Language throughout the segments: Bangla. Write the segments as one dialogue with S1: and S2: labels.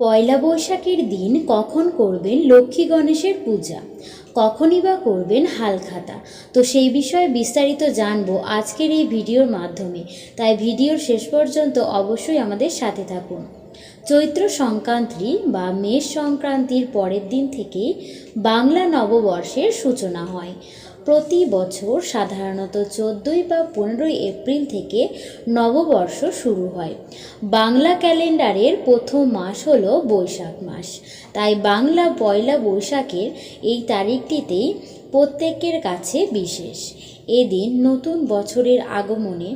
S1: পয়লা বৈশাখের দিন কখন করবেন লক্ষ্মী গণেশের পূজা? কখনই বা করবেন হালখাতা? তো সেই বিষয়ে বিস্তারিত জানব আজকের এই ভিডিওর মাধ্যমে। তাই ভিডিওর শেষ পর্যন্ত অবশ্যই আমাদের সাথে থাকুন। চৈত্র সংক্রান্তি বা মেষ সংক্রান্তির পরের দিন থেকেই বাংলা নববর্ষের সূচনা হয়। প্রতি বছর সাধারণত চোদ্দোই বা পনেরোই এপ্রিল থেকে নববর্ষ শুরু হয়। বাংলা ক্যালেন্ডারের প্রথম মাস হল বৈশাখ মাস। তাই বাংলা পয়লা বৈশাখের এই তারিখটিতেই প্রত্যেকের কাছে বিশেষ। এদিন নতুন বছরের আগমনে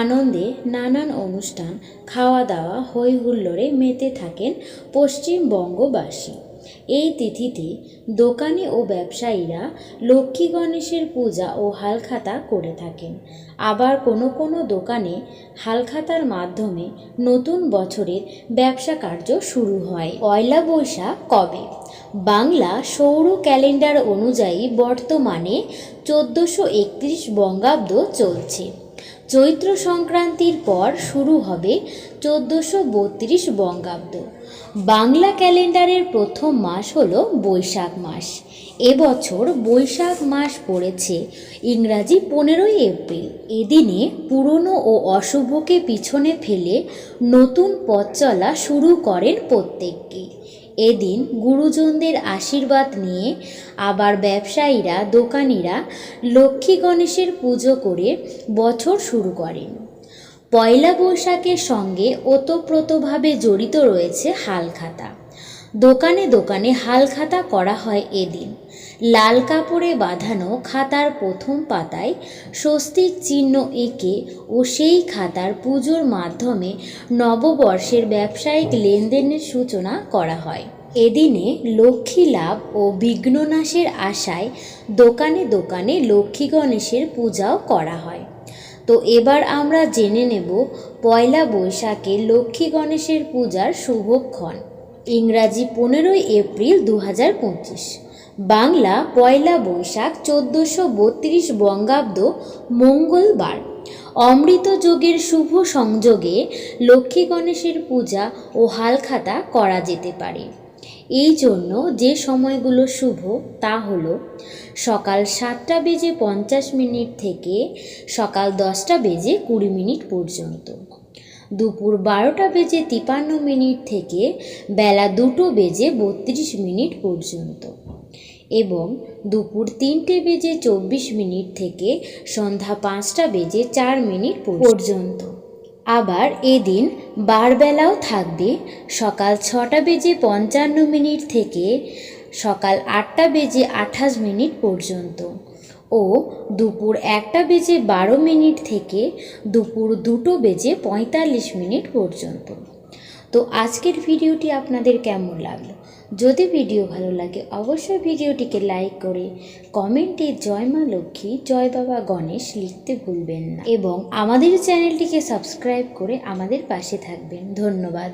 S1: আনন্দে নানান অনুষ্ঠান খাওয়া দাওয়া হই হুল্লোড়ে মেতে থাকেন পশ্চিমবঙ্গবাসী। এই তিথিতে দোকানি ও ব্যবসায়ীরা লক্ষ্মী গণেশের পূজা ও হালখাতা করে থাকেন। আবার কোনো কোনো দোকানে হালখাতার মাধ্যমে নতুন বছরের ব্যবসা কার্য শুরু হয়। পয়লা বৈশাখ কবে? বাংলা সৌর ক্যালেন্ডার অনুযায়ী বর্তমানে চোদ্দোশো একত্রিশ বঙ্গাব্দ চলছে। চৈত্র সংক্রান্তির পর শুরু হবে চোদ্দোশো বত্রিশ বঙ্গাব্দ। বাংলা ক্যালেন্ডারের প্রথম মাস হল বৈশাখ মাস। এবছর বৈশাখ মাস পড়েছে ইংরাজি পনেরোই এপ্রিল। এদিনে পুরনো ও অশুভকে পিছনে ফেলে নতুন পথ চলা শুরু করেন প্রত্যেককেই এদিন গুরুজনদের আশীর্বাদ নিয়ে আবার ব্যবসায়ীরা, দোকানিরা লক্ষ্মী গণেশের পুজো করে বছর শুরু করেন। পয়লা বৈশাখের সঙ্গে ওতপ্রোতভাবে জড়িত রয়েছে হালখাতা। দোকানে দোকানে হালখাতা করা হয় এদিন। লাল কাপড়ে বাঁধানো খাতার প্রথম পাতায় স্বস্তিক চিহ্ন এঁকে ও সেই খাতার পুজোর মাধ্যমে নববর্ষের ব্যবসায়িক লেনদেনের সূচনা করা হয়। এদিনে লক্ষ্মী লাভ ও বিঘ্ননাশের আশায় দোকানে দোকানে লক্ষ্মী গণেশের পূজাও করা হয়। তো এবার আমরা জেনে নেব পয়লা বৈশাখে লক্ষ্মী গণেশের পূজার শুভক্ষণ। ইংরাজি পনেরোই এপ্রিল দু হাজার পঁচিশ। বাংলা পয়লা বৈশাখ চোদ্দোশো বত্রিশ বঙ্গাব্দ মঙ্গলবার। অমৃত যোগের শুভ সংযোগে লক্ষ্মী গণেশের পূজা ও হালখাতা করা যেতে পারে। এই জন্য যে সময়গুলো শুভ তা হলো সকাল সাতটা বেজে পঞ্চাশ মিনিট থেকে সকাল দশটা বেজে কুড়ি মিনিট পর্যন্ত। দুপুর বারোটা বেজে তিপান্ন মিনিট থেকে বেলা দুটো বেজে বত্রিশ মিনিট পর্যন্ত এবং দুপুর তিনটে বেজে চব্বিশ মিনিট থেকে সন্ধ্যা পাঁচটা বেজে চার মিনিট পর্যন্ত। আবার এদিন বারবেলাও থাকবে। সকাল ছটা বেজে পঞ্চান্ন মিনিট থেকে সকাল আটটা বেজে আঠাশ মিনিট পর্যন্ত। ও দুপুর একটা বেজে বারো মিনিট থেকে দুপুর দুটো বেজে পঁয়তাল্লিশ মিনিট পর্যন্ত। তো আজকের ভিডিওটি আপনাদের কেমন লাগল? যদি ভিডিও ভালো লাগে, অবশ্যই ভিডিওটিকে লাইক করে কমেন্টে জয় মা লক্ষ্মী, জয় বাবা গণেশ লিখতে ভুলবেন না। এবং আমাদের চ্যানেলটিকে সাবস্ক্রাইব করে আমাদের পাশে থাকবেন। ধন্যবাদ।